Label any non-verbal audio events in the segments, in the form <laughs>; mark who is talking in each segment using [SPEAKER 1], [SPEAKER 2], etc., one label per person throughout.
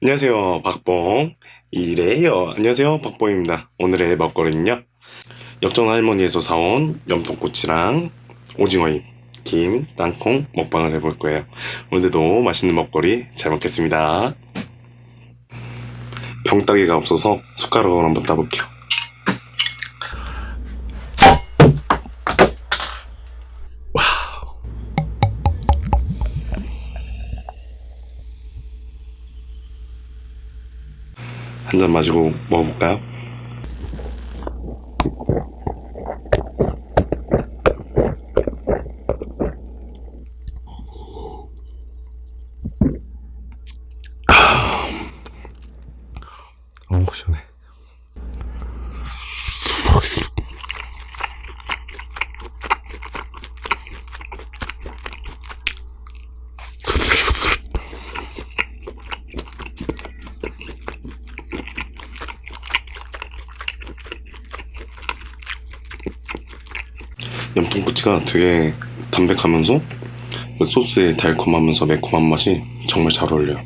[SPEAKER 1] 안녕하세요, 박봉. 이래요. 안녕하세요, 박봉입니다. 오늘의 먹거리는요. 역전 할머니에서 사온 염통꼬치랑 오징어잎, 김, 땅콩 먹방을 해볼 거예요. 오늘도 맛있는 먹거리 잘 먹겠습니다. 병따개가 없어서 숟가락으로 한번 따볼게요. 한 잔 마시고 먹어볼까요? 염통꼬치가 되게 담백하면서 그 소스의 달콤하면서 매콤한 맛이 정말 잘 어울려요.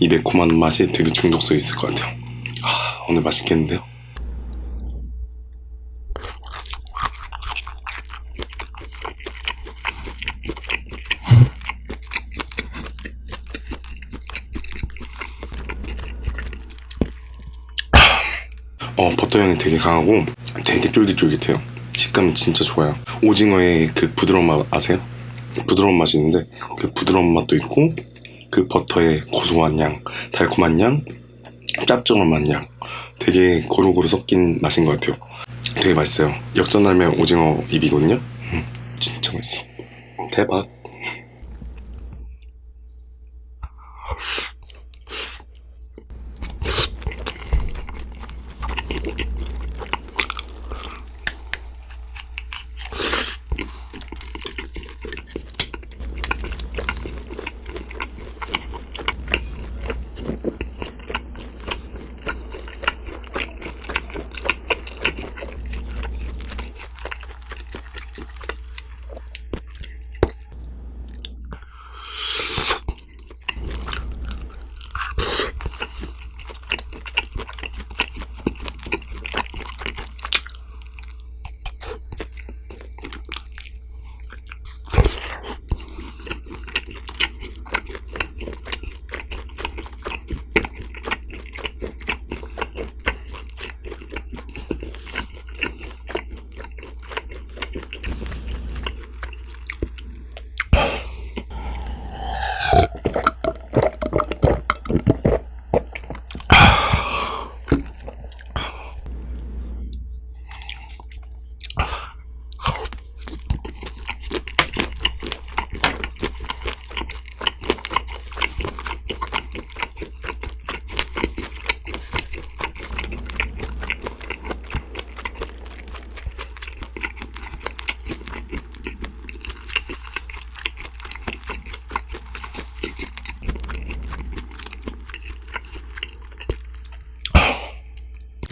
[SPEAKER 1] 이 매콤한 맛이 되게 중독성 있을 것 같아요. 아, 오늘 맛있겠는데요? 어, 버터 향이 되게 강하고 되게 쫄깃쫄깃해요. 식감이 진짜 좋아요. 오징어의 그 부드러운 맛 아세요? 부드러운 맛이 있는데 그 부드러운 맛도 있고 그 버터의 고소한 향, 달콤한 향, 짭조름한 향 되게 고루고루 섞인 맛인 것 같아요. 되게 맛있어요. 역전하면 오징어 입이거든요. 음, 진짜 맛있어. 대박.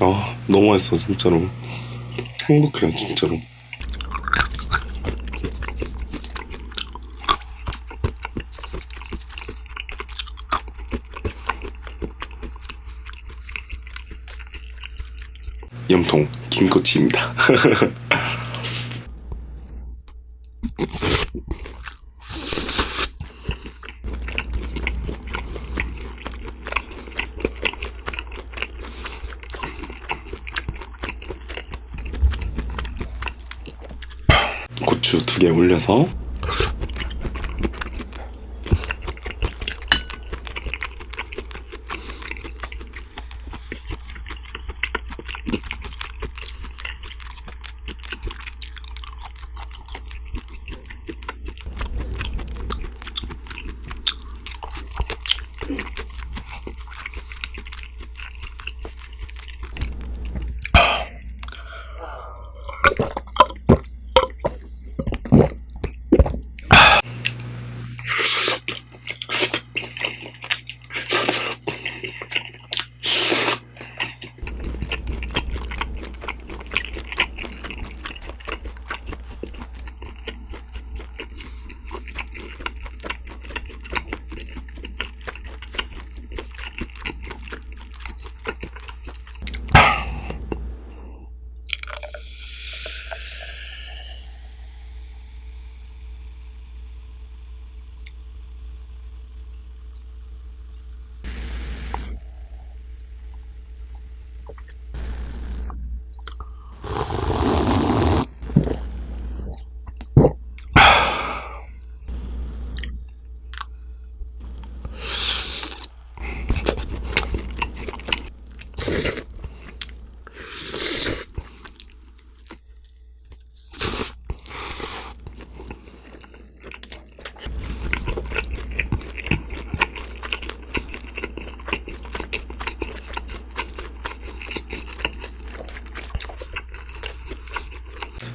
[SPEAKER 1] 아, 너무 맛있어, 진짜로. 행복해요, 진짜로. 염통 김꼬치입니다. <laughs> 고추 두 개 올려서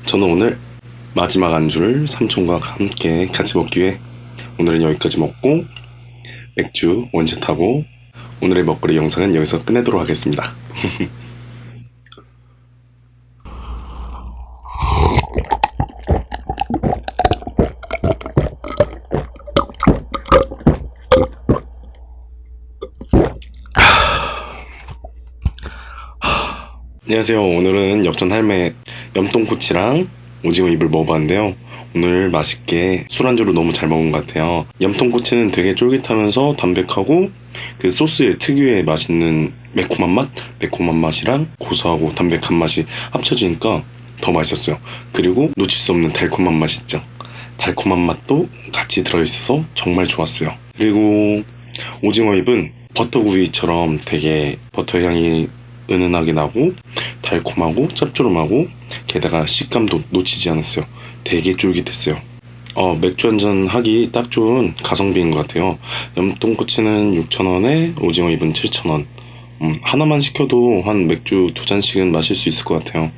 [SPEAKER 1] 저는 오늘 마지막 안주를 삼촌과 함께 같이 먹기 위해 오늘은 여기까지 먹고 맥주 원샷하고 오늘의 먹거리 영상은 여기서 끝내도록 하겠습니다. <laughs> 안녕하세요. 오늘은 역전 할매 염통꼬치랑 오징어 잎을 먹어봤는데요. 오늘 맛있게 술안주로 너무 잘 먹은 것 같아요. 염통꼬치는 되게 쫄깃하면서 담백하고 그 소스의 특유의 맛있는 매콤한 맛? 매콤한 맛이랑 고소하고 담백한 맛이 합쳐지니까 더 맛있었어요. 그리고 놓칠 수 없는 달콤한 맛 있죠. 달콤한 맛도 같이 들어있어서 정말 좋았어요. 그리고 오징어 잎은 버터구이처럼 되게 버터 향이 은은하게 나고 달콤하고 짭조름하고 게다가 식감도 놓치지 않았어요. 되게 쫄깃했어요. 어, 맥주 한잔 하기 딱 좋은 가성비인 것 같아요. 염통꼬치는 6,000원에 오징어 잎은 7,000원. 음, 하나만 시켜도 한 맥주 두 잔씩은 마실 수 있을 것 같아요.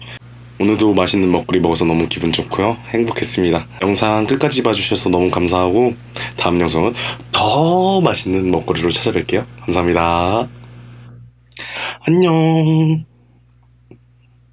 [SPEAKER 1] 오늘도 맛있는 먹거리 먹어서 너무 기분 좋고요. 행복했습니다. 영상 끝까지 봐주셔서 너무 감사하고 다음 영상은 더 맛있는 먹거리로 찾아뵐게요. 감사합니다. 안녕.